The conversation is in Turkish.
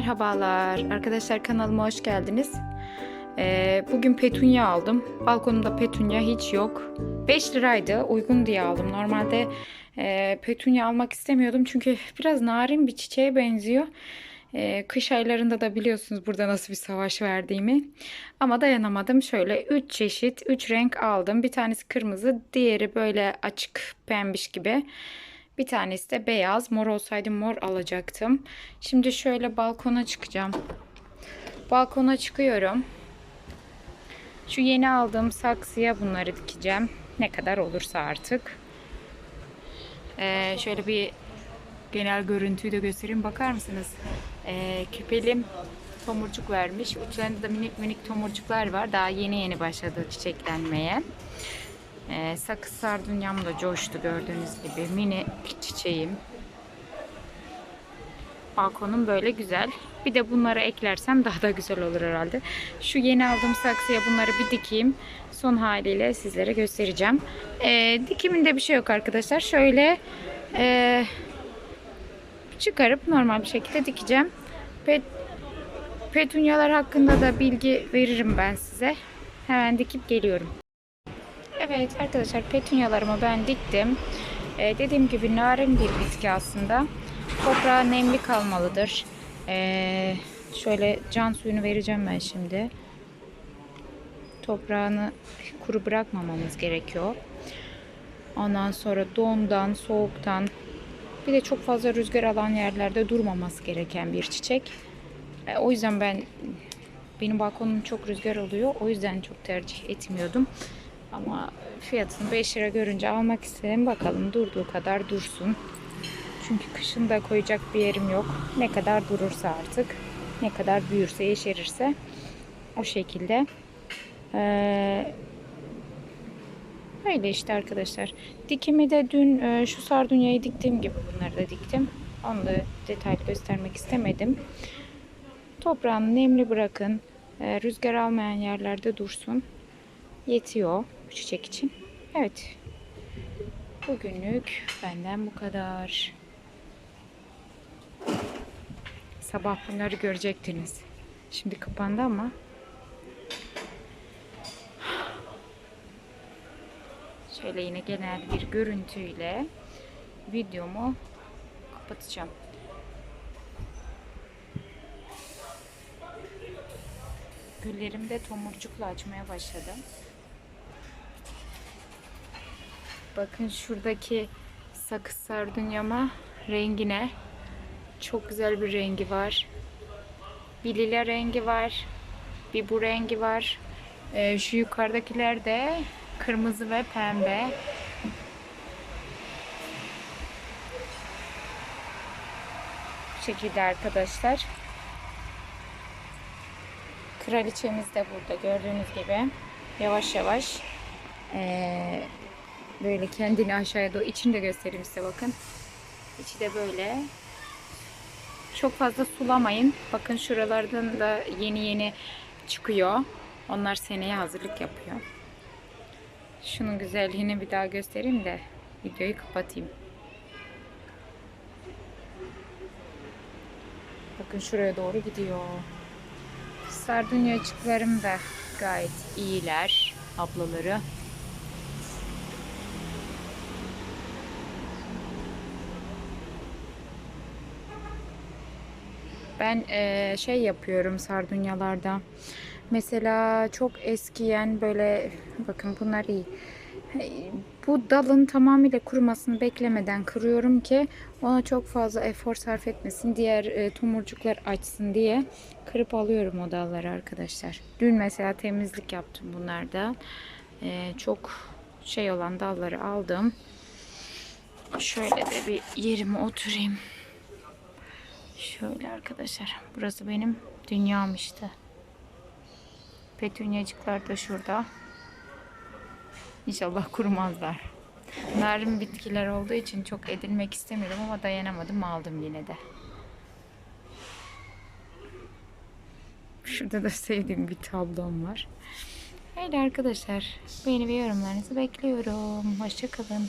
Merhabalar arkadaşlar kanalıma hoş geldiniz. Ee, bugün petunya aldım. Balkonumda petunya hiç yok. 5 liraydı uygun diye aldım. Normalde e, petunya almak istemiyordum çünkü biraz narin bir çiçeğe benziyor. Ee, kış aylarında da biliyorsunuz burada nasıl bir savaş verdiğimi. Ama dayanamadım. Şöyle 3 çeşit 3 renk aldım. Bir tanesi kırmızı diğeri böyle açık pembiş gibi. Bir tanesi de beyaz. Mor olsaydı mor alacaktım. Şimdi şöyle balkona çıkacağım. Balkona çıkıyorum. Şu yeni aldığım saksıya bunları dikeceğim. Ne kadar olursa artık. Ee, şöyle bir genel görüntüyü de göstereyim. Bakar mısınız? Ee, küpelim tomurcuk vermiş. Uçlarında da minik minik tomurcuklar var. Daha yeni yeni başladı çiçeklenmeye. Ee, sakız sardunyam da coştu gördüğünüz gibi. Mini çiçeğim. Balkonum böyle güzel. Bir de bunları eklersem daha da güzel olur herhalde. Şu yeni aldığım saksıya bunları bir dikeyim. Son haliyle sizlere göstereceğim. Ee, dikiminde bir şey yok arkadaşlar. Şöyle e, çıkarıp normal bir şekilde dikeceğim. Pet, petunyalar hakkında da bilgi veririm ben size. Hemen dikip geliyorum. Evet arkadaşlar petunyalarımı ben diktim. Ee, dediğim gibi narin bir bitki aslında. Toprağa nemli kalmalıdır. Ee, şöyle can suyunu vereceğim ben şimdi. Toprağını kuru bırakmamamız gerekiyor. Ondan sonra dondan, soğuktan bir de çok fazla rüzgar alan yerlerde durmaması gereken bir çiçek. Ee, o yüzden ben benim balkonum çok rüzgar oluyor. O yüzden çok tercih etmiyordum. Ama fiyatını 5 lira görünce almak istedim. Bakalım durduğu kadar dursun. Çünkü kışın da koyacak bir yerim yok. Ne kadar durursa artık. Ne kadar büyürse, yeşerirse. O şekilde. Ee, öyle işte arkadaşlar. Dikimi de dün e, şu sardunyayı diktiğim gibi bunları da diktim. Onu da detaylı göstermek istemedim. Toprağını nemli bırakın. Ee, rüzgar almayan yerlerde dursun. Yetiyor bu çiçek için. Evet. Bugünlük benden bu kadar. Sabah bunları görecektiniz. Şimdi kapandı ama. Şöyle yine genel bir görüntüyle videomu kapatacağım. Güllerim de tomurcukla açmaya başladı. Bakın şuradaki sakız sardunyama rengine çok güzel bir rengi var. Bir lila rengi var. Bir bu rengi var. Ee, şu yukarıdakiler de kırmızı ve pembe. Bu şekilde arkadaşlar. Kraliçemiz de burada gördüğünüz gibi. Yavaş yavaş ee, böyle kendini aşağıya doğru içini de göstereyim size bakın. İçi de böyle. Çok fazla sulamayın. Bakın şuralardan da yeni yeni çıkıyor. Onlar seneye hazırlık yapıyor. Şunun güzelliğini bir daha göstereyim de videoyu kapatayım. Bakın şuraya doğru gidiyor. Sardunyacıklarım da gayet iyiler ablaları. Ben eee, şey yapıyorum sardunyalarda. Mesela çok eskiyen böyle bakın bunlar iyi. Bu dalın tamamıyla kurumasını beklemeden kırıyorum ki ona çok fazla efor sarf etmesin. Diğer e, tomurcuklar açsın diye kırıp alıyorum o dalları arkadaşlar. Dün mesela temizlik yaptım bunlarda. E, çok şey olan dalları aldım. Şöyle de bir yerime oturayım. Şöyle arkadaşlar. Burası benim dünyam işte. Petunyacıklar da şurada. İnşallah kurumazlar. Narin bitkiler olduğu için çok edilmek istemiyorum ama dayanamadım aldım yine de. Şurada da sevdiğim bir tablom var. Öyle arkadaşlar. Beğeni ve yorumlarınızı bekliyorum. Hoşçakalın.